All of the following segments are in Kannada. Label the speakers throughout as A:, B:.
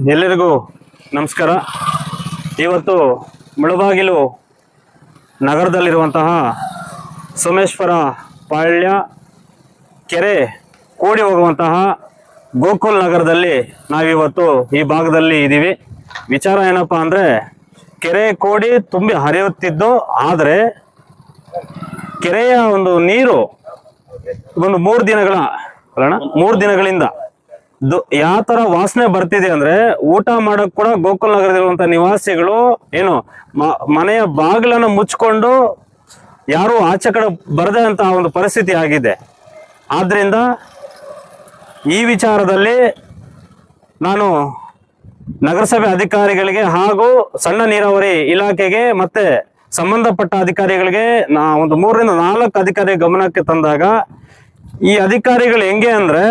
A: ಎಲ್ಲರಿಗೂ ನಮಸ್ಕಾರ. ಇವತ್ತು ಮುಳಬಾಗಿಲು ನಗರದಲ್ಲಿರುವಂತಹ ಸೋಮೇಶ್ವರ ಪಾಳ್ಯ ಕೆರೆ ಕೂಡಿ ಹೋಗುವಂತಹ ಗೋಕುಲ್ ನಗರದಲ್ಲಿ ನಾವಿವತ್ತು ಈ ಭಾಗದಲ್ಲಿ ಇದ್ದೀವಿ. ವಿಚಾರ ಏನಪ್ಪ ಅಂದರೆ, ಕೆರೆ ಕೋಡಿ ತುಂಬಿ ಹರಿಯುತ್ತಿದ್ದು, ಆದರೆ ಕೆರೆಯ ಒಂದು ನೀರು ಒಂದು ಮೂರು ದಿನಗಳ ಅಲ್ಲಣ್ಣ, ಮೂರು ದಿನಗಳಿಂದ ಯಾವ ತರ ವಾಸನೆ ಬರ್ತಿದೆ ಅಂದ್ರೆ ಊಟ ಮಾಡಕ್ ಕೂಡ ಗೋಕುಲ್ ನಗರದಲ್ಲಿರುವಂತ ನಿವಾಸಿಗಳು ಏನು ಮನೆಯ ಬಾಗಿಲನ್ನು ಮುಚ್ಕೊಂಡು ಯಾರು ಆಚೆ ಕಡೆ ಬರದೆ ಅಂತ ಒಂದು ಪರಿಸ್ಥಿತಿ ಆಗಿದೆ. ಆದ್ರಿಂದ ಈ ವಿಚಾರದಲ್ಲಿ ನಾನು ನಗರಸಭೆ ಅಧಿಕಾರಿಗಳಿಗೆ ಹಾಗೂ ಸಣ್ಣ ನೀರಾವರಿ ಇಲಾಖೆಗೆ ಮತ್ತೆ ಸಂಬಂಧಪಟ್ಟ ಅಧಿಕಾರಿಗಳಿಗೆ ನಾ ಒಂದು ಮೂರರಿಂದ ನಾಲ್ಕು ಅಧಿಕಾರಿ ಗಮನಕ್ಕೆ ತಂದಾಗ ಈ ಅಧಿಕಾರಿಗಳು ಹೆಂಗೆ ಅಂದ್ರೆ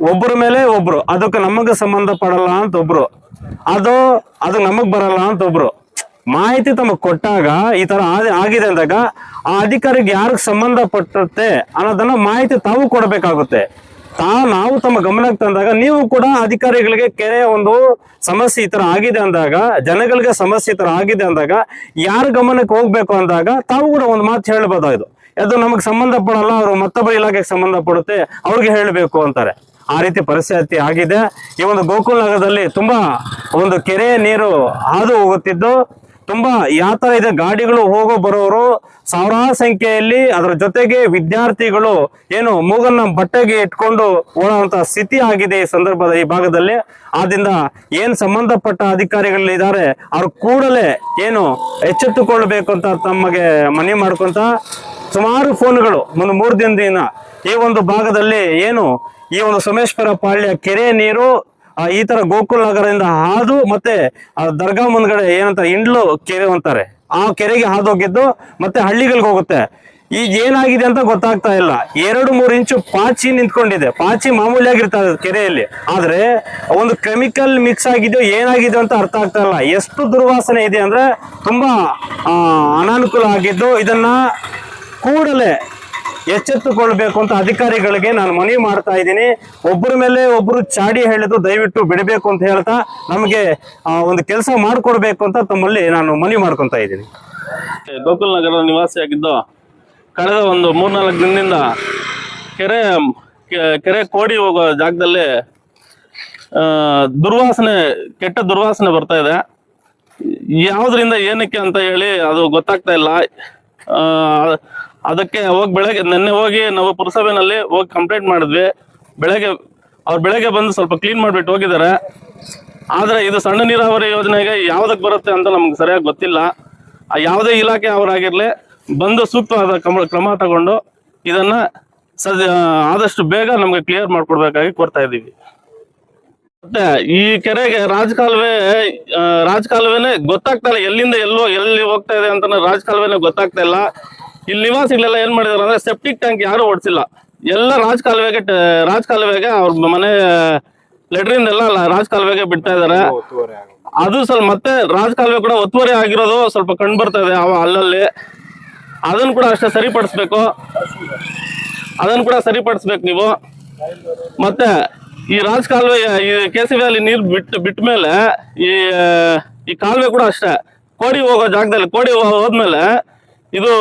A: ಒಬ್ಬರ ಮೇಲೆ ಒಬ್ರು. ಅದಕ್ಕೆ ನಮಗೆ ಸಂಬಂಧ ಪಡಲ್ಲ ಅಂತ ಒಬ್ರು. ಅದು ಅದು ನಮಗ್ ಬರಲ್ಲ ಅಂತ ಒಬ್ರು. ಮಾಹಿತಿ ತಮಗೆ ಕೊಟ್ಟಾಗ, ಈ ತರ ಆಗಿದೆ ಅಂದಾಗ, ಆ ಅಧಿಕಾರಿಗೆ ಯಾರಿಗೆ ಸಂಬಂಧಪಟ್ಟತ್ತೆ ಅನ್ನೋದನ್ನ ಮಾಹಿತಿ ತಾವು ಕೊಡಬೇಕಾಗುತ್ತೆ. ತಾ, ನಾವು ತಮ್ಮ ಗಮನಕ್ಕೆ ತಂದಾಗ, ನೀವು ಕೂಡ ಅಧಿಕಾರಿಗಳಿಗೆ ಕೆರೆಯ ಒಂದು ಸಮಸ್ಯೆ ಈ ತರ ಆಗಿದೆ ಅಂದಾಗ, ಜನಗಳಿಗೆ ಸಮಸ್ಯೆ ಈ ತರ ಆಗಿದೆ ಅಂದಾಗ, ಯಾರ ಗಮನಕ್ಕೆ ಹೋಗ್ಬೇಕು ಅಂದಾಗ, ತಾವು ಕೂಡ ಒಂದು ಮಾತು ಹೇಳ್ಬೋದಾಯ್ತು. ಅದು ನಮಗೆ ಸಂಬಂಧಪಡಲ್ಲ ಅವರು ಮತ್ತೊಬ್ಬರ ಇಲಾಖೆಗೆ ಸಂಬಂಧ ಪಡುತ್ತೆ, ಅವ್ರಿಗೆ ಹೇಳಬೇಕು ಅಂತಾರೆ. ಆ ರೀತಿ ಪರಿಸ್ಥಿತಿ ಆಗಿದೆ. ಈ ಒಂದು ಗೋಕುಲ್ ನಗರದಲ್ಲಿ ತುಂಬಾ ಒಂದು ಕೆರೆ ನೀರು ಹಾದು ಹೋಗುತ್ತಿದ್ದು, ತುಂಬಾ ಯಾತರ ಇದೆ. ಗಾಡಿಗಳು ಹೋಗೋ ಬರೋರು ಸಾವಿರಾರು ಸಂಖ್ಯೆಯಲ್ಲಿ, ಅದರ ಜೊತೆಗೆ ವಿದ್ಯಾರ್ಥಿಗಳು ಏನು ಮೂಗನ್ನ ಬಟ್ಟೆಗೆ ಇಟ್ಕೊಂಡು ಓಡುವಂತ ಸ್ಥಿತಿ ಆಗಿದೆ ಈ ಸಂದರ್ಭದ ಈ ಭಾಗದಲ್ಲಿ. ಆದ್ರಿಂದ ಏನ್ ಸಂಬಂಧಪಟ್ಟ ಅಧಿಕಾರಿಗಳಿದ್ದಾರೆ, ಅವ್ರು ಕೂಡಲೇ ಏನು ಎಚ್ಚೆತ್ತುಕೊಳ್ಬೇಕು ಅಂತ ತಮಗೆ ಮನವಿ ಮಾಡ್ಕೊಂತ ಸುಮಾರು ಫೋನ್ಗಳು. ಒಂದು ಮೂರು ದಿನದಿಂದ ಈ ಒಂದು ಭಾಗದಲ್ಲಿ ಏನು, ಈ ಒಂದು ಸೋಮೇಶ್ವರ ಪಾಳ್ಯ ಕೆರೆ ನೀರು ಈ ತರ ಗೋಕುಲ್ ನಗರದಿಂದ ಹಾದು ಮತ್ತೆ, ಆ, ದರ್ಗಾ ಮುಂದ್ಗಡೆ ಏನಂತ ಇಂಡ್ಲು ಕೆರೆ ಅಂತಾರೆ. ಆ ಕೆರೆಗೆ ಹಾದು ಹೋಗಿದ್ದು ಮತ್ತೆ ಹಳ್ಳಿಗಳಿಗೆ ಹೋಗುತ್ತೆ. ಈಗ ಏನಾಗಿದೆ ಅಂತ ಗೊತ್ತಾಗ್ತಾ ಇಲ್ಲ. ಎರಡು ಮೂರು ಇಂಚು ಪಾಚಿ ನಿಂತ್ಕೊಂಡಿದೆ. ಪಾಚಿ ಮಾಮೂಲಿಯಾಗಿರ್ತದೆ ಕೆರೆಯಲ್ಲಿ. ಆದ್ರೆ, ಒಂದು ಕೆಮಿಕಲ್ ಮಿಕ್ಸ್ ಆಗಿದೆಯೋ ಏನಾಗಿದೆ ಅಂತ ಅರ್ಥ ಆಗ್ತಾ ಇಲ್ಲ. ಎಷ್ಟು ದುರ್ವಾಸನೆ ಇದೆ ಅಂದ್ರೆ ತುಂಬಾ ಅನಾನುಕೂಲ ಆಗಿದ್ದು ಇದನ್ನ ಕೂಡಲೇ ಎಚ್ಚೆತ್ತುಕೊಳ್ಬೇಕು ಅಂತ ಅಧಿಕಾರಿಗಳಿಗೆ ನಾನು ಮನವಿ ಮಾಡ್ತಾ ಇದ್ದೀನಿ. ಒಬ್ಬರ ಮೇಲೆ ಒಬ್ರು ಚಾಡಿ ಹೇಳಿದ್ರು, ದಯವಿಟ್ಟು ಬಿಡಬೇಕು ಅಂತ ಹೇಳ್ತಾ ನಮಗೆ ಒಂದು ಕೆಲಸ ಮಾಡಿಕೊಡ್ಬೇಕು ಅಂತ ತಮ್ಮಲ್ಲಿ ನಾನು ಮನವಿ ಮಾಡ್ಕೊತಾ ಇದ್ದೀನಿ.
B: ಗೋಕುಲ್ ನಗರದ ನಿವಾಸಿಯಾಗಿದ್ದು, ಕಳೆದ ಒಂದು ಮೂರ್ನಾಲ್ಕು ದಿನದಿಂದ ಕೆರೆ ಕೆರೆ ಕೋಡಿ ಹೋಗೋ ಜಾಗದಲ್ಲಿ ದುರ್ವಾಸನೆ, ಕೆಟ್ಟ ದುರ್ವಾಸನೆ ಬರ್ತಾ ಇದೆ. ಯಾವುದರಿಂದ ಏನಕ್ಕೆ ಅಂತ ಹೇಳಿ ಅದು ಗೊತ್ತಾಗ್ತಾ ಇಲ್ಲ. ಅದಕ್ಕೆ ಹೋಗಿ ಬೆಳಗ್ಗೆ, ನಿನ್ನೆ ಹೋಗಿ ನಾವು ಪುರಸಭೆನಲ್ಲಿ ಹೋಗಿ ಕಂಪ್ಲೇಂಟ್ ಮಾಡಿದ್ವಿ. ಬೆಳಗ್ಗೆ, ಅವ್ರು ಬೆಳಗ್ಗೆ ಬಂದು ಸ್ವಲ್ಪ ಕ್ಲೀನ್ ಮಾಡಿಬಿಟ್ಟು ಹೋಗಿದ್ದಾರೆ. ಆದರೆ ಇದು ಸಣ್ಣ ನೀರಾವರಿ ಯೋಜನೆಗೆ ಯಾವುದಕ್ಕೆ ಬರುತ್ತೆ ಅಂತ ನಮ್ಗೆ ಸರಿಯಾಗಿ ಗೊತ್ತಿಲ್ಲ. ಆ ಯಾವುದೇ ಇಲಾಖೆ ಅವರಾಗಿರಲಿ ಬಂದು ಸೂಕ್ತವಾದ ಕ್ರಮ ಕ್ರಮ ತಗೊಂಡು ಇದನ್ನು ಸದ್ಯ ಆದಷ್ಟು ಬೇಗ ನಮಗೆ ಕ್ಲಿಯರ್ ಮಾಡಿಕೊಡ್ಬೇಕಾಗಿ ಕೋರ್ತಾ ಇದ್ದೀವಿ. ಮತ್ತೆ ಈ ಕೆರೆಗೆ ರಾಜಕಾಲುವೆ ರಾಜಕಾಲುವೆನೆ ಗೊತ್ತಾಗ್ತಾ ಇಲ್ಲ. ಎಲ್ಲಿಂದ ಎಲ್ಲೋ, ಎಲ್ಲಿ ಹೋಗ್ತಾ ಇದೆ ಅಂತ ರಾಜಕಾಲುವೆನೆ ಗೊತ್ತಾಗ್ತಾ ಇಲ್ಲ. ಇಲ್ಲಿ ನಿವಾಸಿಗಳೆಲ್ಲ ಏನ್ ಮಾಡಿದಾರೆ ಅಂದ್ರೆ ಸೆಪ್ಟಿಕ್ ಟ್ಯಾಂಕ್ ಯಾರು ಓಡಿಸಿಲ್ಲ. ಎಲ್ಲ ರಾಜ್ ಕಾಲುವೆಗೆ ರಾಜ್ ಕಾಲುವೆಗೆ ಅವ್ರ ಮನೆ ಲೆಟ್ರಿನ್ ಎಲ್ಲ ರಾಜಕಾಲುವೆಗೆ ಬಿಡ್ತಾ ಇದಾರೆ. ಅದು ಸ್ವಲ್ಪ ಮತ್ತೆ ರಾಜ್ ಕಾಲುವೆ ಕೂಡ ಒತ್ತುವರಿ ಆಗಿರೋದು ಸ್ವಲ್ಪ ಕಂಡು ಬರ್ತಾ ಇದೆ ಅಲ್ಲಲ್ಲಿ. ಅದನ್ನು ಕೂಡ ಅಷ್ಟೇ ಸರಿಪಡಿಸ್ಬೇಕು. ಅದನ್ನು ಕೂಡ ಸರಿಪಡಿಸ್ಬೇಕು ನೀವು. ಮತ್ತೆ ಈ ರಾಜ್ ಕಾಲುವೆ ಈ ಕೆ ಸಿ ವ್ಯಾಲಿ ನೀರು ಬಿಟ್ಟು ಬಿಟ್ಟ ಮೇಲೆ ಈ ಈ ಕಾಲುವೆ ಕೂಡ ಅಷ್ಟೇ. ಕೋಡಿ ಹೋಗೋ ಜಾಗದಲ್ಲಿ ಕೋಡಿ ಹೋದ್ಮೇಲೆ ಇದು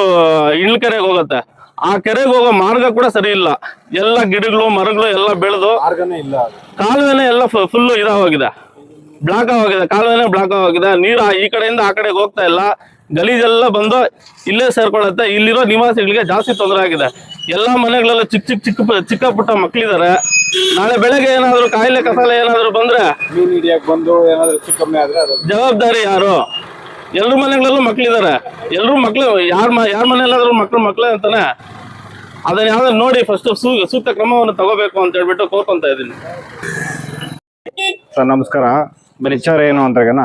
B: ಇಳ್ಕೆರೆಗೆ ಹೋಗುತ್ತೆ. ಆ ಕೆರೆಗೆ ಹೋಗೋ ಮಾರ್ಗ ಕೂಡ ಸರಿ ಇಲ್ಲ. ಎಲ್ಲ ಗಿಡಗಳು ಮರಗಳು ಎಲ್ಲ ಬೆಳೆದು ಕಾಲುವೆನೇ ಎಲ್ಲ ಫುಲ್ ಇದಾಗಿದೆ ಬ್ಲಾಕ್ ಆಗಿದೆ ಕಾಲುವೆನೆ ಬ್ಲಾಕ್ ಆಗಿದೆ ನೀರು ಈ ಕಡೆಯಿಂದ ಆ ಕಡೆಗೆ ಹೋಗ್ತಾ ಇಲ್ಲ. ಗಲೀಜೆಲ್ಲ ಬಂದು ಇಲ್ಲೇ ಸೇರ್ಕೊಳ್ಳುತ್ತೆ ಇಲ್ಲಿರೋ ನಿವಾಸಿಗಳಿಗೆ ಜಾಸ್ತಿ ತೊಂದರೆ ಆಗಿದೆ. ಎಲ್ಲಾ ಮನೆಗಳೆಲ್ಲ ಚಿಕ್ಕ ಚಿಕ್ಕ ಚಿಕ್ಕ ಚಿಕ್ಕ ಪುಟ್ಟ ಮಕ್ಕಳಿದ್ದಾರೆ ನಾಳೆ ಬೆಳಗ್ಗೆ ಏನಾದ್ರು ಕಾಯಿಲೆ ಕಸಾಲೆ ಏನಾದ್ರು ಬಂದ್ರೆ ಜವಾಬ್ದಾರಿ ಯಾರು? ಎಲ್ರ ಮನೆಗಳಲ್ಲೂ ಮಕ್ಳಿದ್ದಾರೆ ಎಲ್ಲರೂ ಮಕ್ಳು, ಯಾರ ಮ, ಯಾರ ಮನೆಯಲ್ಲಾದ್ರೂ ಮಕ್ಳು ಮಕ್ಳೇ ಅಂತಾನೆ ಅದನ್ನ ಯಾವ್ದಾದ್ರು ನೋಡಿ ಫಸ್ಟ್ ಸೂಕ್ತ ಕ್ರಮವನ್ನು ತಗೋಬೇಕು ಅಂತ ಹೇಳ್ಬಿಟ್ಟು ಕೋರ್ಕೊಂತ ಇದ್ದೀನಿ.
C: ಸರ್, ನಮಸ್ಕಾರ. ವಿಚಾರ ಏನು ಅಂದ್ರೆಗನ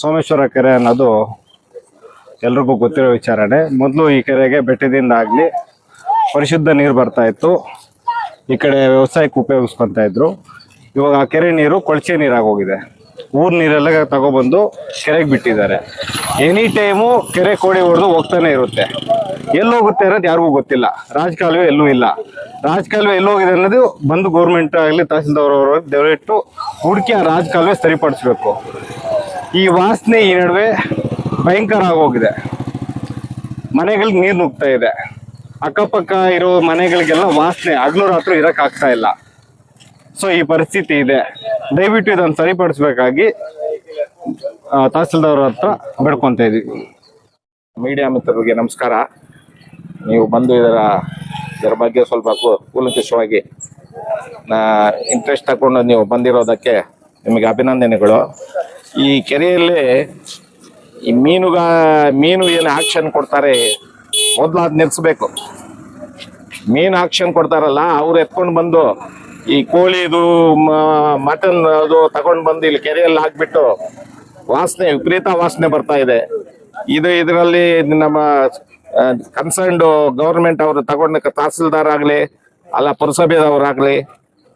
C: ಸೋಮೇಶ್ವರ ಕೆರೆ ಅನ್ನೋದು ಎಲ್ರಿಗೂ ಗೊತ್ತಿರೋ ವಿಚಾರನೆ. ಮೊದಲು ಈ ಕೆರೆಗೆ ಬೆಟ್ಟದಿಂದ ಆಗಲಿ ಪರಿಶುದ್ಧ ನೀರು ಬರ್ತಾ ಇತ್ತು. ಈ ಕಡೆ ವ್ಯವಸಾಯಕ್ಕೆ ಉಪಯೋಗಿಸ್ಕೊತಾ ಇದ್ರು. ಇವಾಗ ಆ ಕೆರೆ ನೀರು ಕೊಳಚೆ ನೀರಾಗೋಗಿದೆ ಊರ್ ನೀರೆಲ್ಲ ತಗೊಬಂದು ಕೆರೆಗೆ ಬಿಟ್ಟಿದ್ದಾರೆ. ಎನಿ ಟೈಮು ಕೆರೆ ಕೋಡಿ ಹೊಡೆದು ಹೋಗ್ತಾನೆ ಇರುತ್ತೆ. ಎಲ್ಲಿ ಹೋಗುತ್ತೆ ಅನ್ನೋದು ಯಾರಿಗೂ ಗೊತ್ತಿಲ್ಲ. ರಾಜಕಾಲುವೆ ಎಲ್ಲೂ ಇಲ್ಲ. ರಾಜಕಾಲುವೆ ಎಲ್ಲಿ ಹೋಗಿದೆ ಅನ್ನೋದು ಬಂದು ಗೌರ್ಮೆಂಟ್ ಆಗಲಿ, ತಹಸೀಲ್ದಾರ್ ದಯವಿಟ್ಟು ಹುಡುಕಿ ಆ ರಾಜಕಾಲುವೆ ಸರಿಪಡಿಸ್ಬೇಕು. ಈ ವಾಸನೆ ಈ ನಡುವೆ ಭಯಂಕರ ಆಗೋಗಿದೆ. ಮನೆಗಳಿಗೆ ನೀರು ನುಗ್ತಾ ಇದೆ. ಅಕ್ಕಪಕ್ಕ ಇರೋ ಮನೆಗಳಿಗೆಲ್ಲ ವಾಸನೆ ಹಗ್ಲು ರಾತ್ರಿ ಇರೋಕ್ಕಾಗ್ತಾ ಇಲ್ಲ. ಸೊ ಈ ಪರಿಸ್ಥಿತಿ ಇದೆ. ದಯವಿಟ್ಟು ಇದನ್ನು ಸರಿಪಡಿಸಬೇಕಾಗಿ ತಹಸೀಲ್ದಾರ್ ಹತ್ರ ಬೇಡ್ಕೊತ ಇದ್ದೀವಿ
D: ಮೀಡಿಯಾ ಮಿತ್ರರಿಗೆ ನಮಸ್ಕಾರ. ನೀವು ಬಂದು ಇದರ ಇದರ ಬಗ್ಗೆ ಸ್ವಲ್ಪ ಕೂಲಂಕಷವಾಗಿ ಇಂಟ್ರೆಸ್ಟ್ ತಗೊಂಡು ನೀವು ಬಂದಿರೋದಕ್ಕೆ ನಿಮಗೆ ಅಭಿನಂದನೆಗಳು. ಈ ಕೆರೆಯಲ್ಲಿ ಈ ಮೀನುಗ, ಮೀನು ಏನು ಆಕ್ಷನ್ ಕೊಡ್ತಾರೆ, ಮೊದಲು ಅದು ನಿಲ್ಲಿಸ್ಬೇಕು ಮೀನು ಆಕ್ಷನ್ ಕೊಡ್ತಾರಲ್ಲ, ಅವ್ರು ಎತ್ಕೊಂಡು ಬಂದು ಈ ಕೋಳಿದು ಮಟನ್ ಅದು ತಗೊಂಡ್ ಬಂದು ಇಲ್ಲಿ ಕೆರೆಯಲ್ಲಿ ಹಾಕ್ಬಿಟ್ಟು ವಾಸನೆ, ವಿಪರೀತ ವಾಸನೆ ಬರ್ತಾ ಇದೆ. ಇದು ಇದರಲ್ಲಿ ನಮ್ಮ ಕನ್ಸರ್ನ್ಡ್ ಗೌರ್ಮೆಂಟ್ ಅವರು ತಗೊಂಡ ತಹಸೀಲ್ದಾರ್ ಆಗಲಿ, ಅಲ್ಲ ಪುರಸಭೆದವರಾಗಲಿ,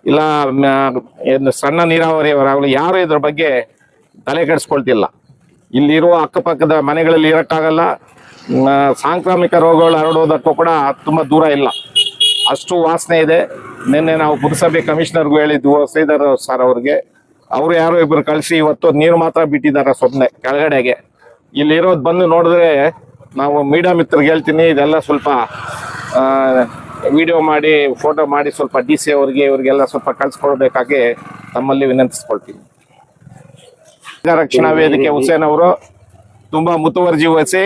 D: ಇಲ್ಲ ಸಣ್ಣ ನೀರಾವರಿಯವರಾಗಲಿ, ಯಾರು ಇದ್ರ ಬಗ್ಗೆ ತಲೆ ಕೆಡಿಸ್ಕೊಳ್ತಿಲ್ಲ. ಇಲ್ಲಿರುವ ಅಕ್ಕಪಕ್ಕದ ಮನೆಗಳಲ್ಲಿ ಇರೋಕ್ಕಾಗಲ್ಲ. ಸಾಂಕ್ರಾಮಿಕ ರೋಗಗಳು ಹರಡೋದಕ್ಕೂ ಕೂಡ ತುಂಬ ದೂರ ಇಲ್ಲ. ಅಷ್ಟು ವಾಸನೆ ಇದೆ. ನಿನ್ನೆ ನಾವು ಪುರಸಭೆ ಕಮಿಷನರ್ಗೂ ಹೇಳಿದ್ವು ಶ್ರೀಧರ್ ಸರ್ ಅವ್ರಿಗೆ, ಅವರು ಯಾರೋ ಇಬ್ಬರು ಕಳಿಸಿ ಇವತ್ತು ನೀರು ಮಾತ್ರ ಬಿಟ್ಟಿದ್ದಾರೆ ಸೊನ್ನೆ, ಕೆಳಗಡೆಗೆ. ಇಲ್ಲಿರೋದು ಬಂದು ನೋಡಿದ್ರೆ ನಾವು ಮೀಡಿಯಾ ಮಿತ್ರರಿಗೆ ಹೇಳ್ತೀನಿ, ಇದೆಲ್ಲ ಸ್ವಲ್ಪ ವಿಡಿಯೋ ಮಾಡಿ, ಫೋಟೋ ಮಾಡಿ ಸ್ವಲ್ಪ ಡಿ ಸಿ ಅವರಿಗೆ, ಇವರಿಗೆಲ್ಲ ಸ್ವಲ್ಪ ಕಳ್ಸಿಕೊಡ್ಬೇಕಾಗಿ ತಮ್ಮಲ್ಲಿ ವಿನಂತಿಸ್ಕೊಳ್ತೀನಿ. ರಕ್ಷಣಾ ವೇದಿಕೆ ಹುಸೇನ್ ಅವರು ತುಂಬಾ ಮುತುವರ್ಜಿ ವಹಿಸಿ,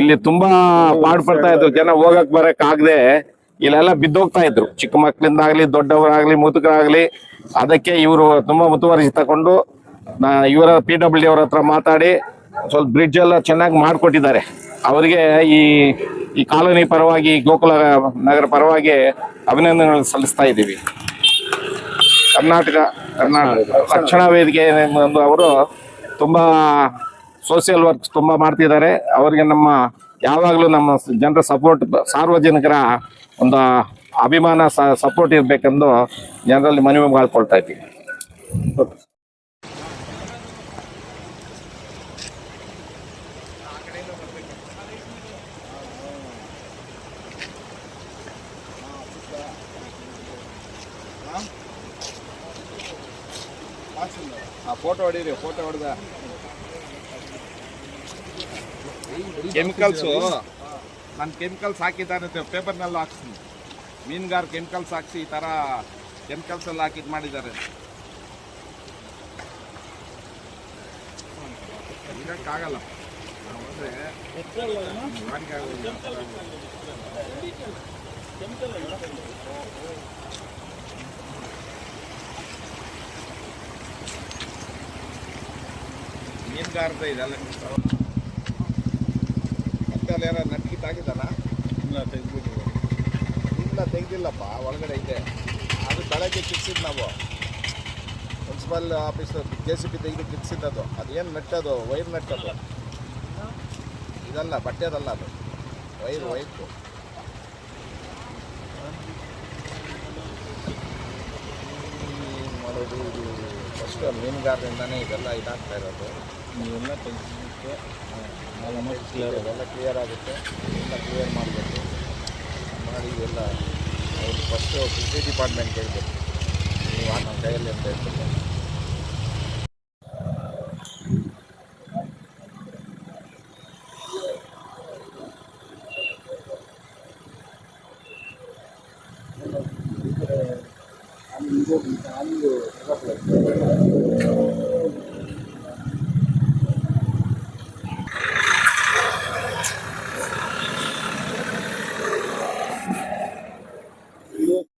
D: ಇಲ್ಲಿ ತುಂಬಾ ಪಾಡ್ಪಡ್ತಾ ಇದ್ರು. ಜನ ಹೋಗಕ್ ಬರಕ್ ಆಗದೆ ಇಲ್ಲೆಲ್ಲ ಬಿದ್ದೋಗ್ತಾ ಇದ್ರು. ಚಿಕ್ಕ ಮಕ್ಕಳಿಂದಾಗ್ಲಿ, ದೊಡ್ಡವರಾಗ್ಲಿ, ಮುದುಕರಾಗ್ಲಿ. ಅದಕ್ಕೆ ಇವರು ತುಂಬಾ ಮುತುವರ್ಜಿ ತಗೊಂಡು ಇವರ ಪಿ ಡಬ್ಲ್ಯೂ ಅವ್ರ ಹತ್ರ ಮಾತಾಡಿ, ಸ್ವಲ್ಪ ಬ್ರಿಡ್ಜ್ ಎಲ್ಲ ಚೆನ್ನಾಗಿ ಮಾಡಿಕೊಟ್ಟಿದ್ದಾರೆ. ಅವರಿಗೆ ಈ ಈ ಕಾಲೋನಿ ಪರವಾಗಿ, ಗೋಕುಲ ನಗರ ಪರವಾಗಿ ಅಭಿನಂದನೆಗಳು ಸಲ್ಲಿಸ್ತಾ ಇದ್ದೀವಿ. ಕರ್ನಾಟಕ ಕರ್ನಾಟಕ, ರಕ್ಷಣಾ ವೇದಿಕೆ ಒಂದು ಅವರು ತುಂಬ ಸೋಷಿಯಲ್ ವರ್ಕ್ ತುಂಬ ಮಾಡ್ತಿದ್ದಾರೆ. ಅವರಿಗೆ ನಮ್ಮ, ಯಾವಾಗಲೂ ನಮ್ಮ ಜನರ ಸಪೋರ್ಟ್ ಸಾರ್ವಜನಿಕರ ಒಂದು ಅಭಿಮಾನ ಸಪೋರ್ಟ್ ಇರಬೇಕೆಂದು ಜನರಲ್ಲಿ ಮನವಿ ಮಾಡ್ಕೊಳ್ತಾ ಇದ್ದೀವಿ
E: ಫೋಟೋ ಹೊಡೀರಿ ಫೋಟೋ ಹೊಡೆದ. ಕೆಮಿಕಲ್ಸು ನಾನು ಕೆಮಿಕಲ್ಸ್ ಹಾಕಿದ್ದಾನೆ ಪೇಪರ್ನೆಲ್ಲ ಹಾಕ್ಸ್ತೀನಿ. ಮೀನುಗಾರ ಕೆಮಿಕಲ್ಸ್ ಹಾಕ್ಸಿ ಈ ಥರ ಕೆಮಿಕಲ್ಸ್ ಎಲ್ಲ ಹಾಕಿ ಇದು ಮಾಡಿದ್ದಾರೆ. ಇರೋಕ್ಕಾಗಲ್ಲ. ಮೀನುಗಾರದ ಇದೆಲ್ಲ. ಅಲ್ಲಿ ಯಾರು ಆಗಿದ್ದಾನ ಇಲ್ಲ ತೆಗೆದ್ಬಿಟ್ಟು ಇಲ್ಲ ತೆಗ್ದಿಲ್ಲಪ್ಪ ಒಳಗಡೆ ಇದೆ. ಅದು ಬೆಳಗ್ಗೆ ಕಿಕ್ಸಿದ್ ನಾವು. Municipal office J C B ತೆಗೆದು ಕಿಕ್ಸಿದ್ದದು ಅದೇನು ನಟ್ಟದು? ವೈರ್ ನಟ್ಟದು. ಇದಲ್ಲ ಬಟ್ಟೆದಲ್ಲ ಅದು. ವೈರ್ ವೈಟ್ ಮಾಡೋದು ಇದು? ಫಸ್ಟ್ ಮೀನುಗಾರರಿಂದನೇ ಇದೆಲ್ಲ ಇದಾಗ್ತಾ ಇರೋದು. ನೀವೆಲ್ಲ ತೆಗೆಸಲಿಕ್ಕೆ ಎಲ್ಲ ಕ್ಲಿಯರ್ ಆಗುತ್ತೆ ಎಲ್ಲ ಕ್ಲಿಯರ್ ಮಾಡಬೇಕು ಮಾಡಿ ಎಲ್ಲ ಅವ್ರು ಫಸ್ಟು ಕೃಷಿ ಡಿಪಾರ್ಟ್ಮೆಂಟ್ ಹೇಳ್ಬೇಕು ನೀವು ಆ ನಮ್ಮ ಕೈಯಲ್ಲಿ ಅಂತ ಹೇಳ್ಬೇಕು